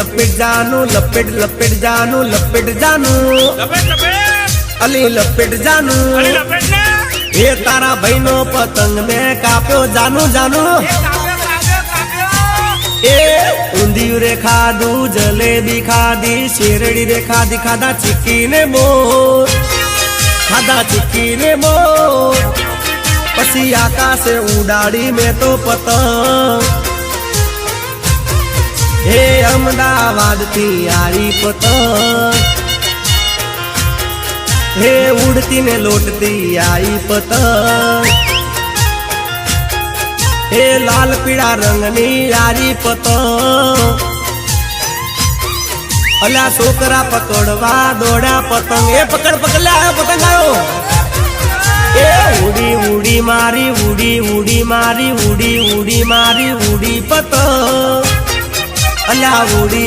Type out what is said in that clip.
લપેટ જાનું લપેટ લપેટ જાનું લપેટ જાનું. અલી લપેટ જાનું. ને એ તારા ભાઈનો પતંગ મેં કાપ્યો જાનું જાનું. એ ઊંધિયું રે ખાધું જલેબી ખાધી શેરડી રે ખાધી ખાધા ચીકી ને મો ખાધા ચીકી ને મો પછી આકાશે ઉડાડી મેં તો પતંગ. હે અમદાવાદથી આરી પતંગ. હે ઉડતી ને લોટતી આઈ પતંગ. હે લાલ પીળા રંગની આરી પતંગ. અલ્યા છોકરા પકડવા દોડ્યા પતંગ. એ પકડ પકડ, લે આયો પતંગ આવ્યો એ ઉડી ઉડી મારી, ઉડી ઉડી મારી, ઉડી ઉડી મારી, ઉડી પતંગ. અલ્યા ઉડી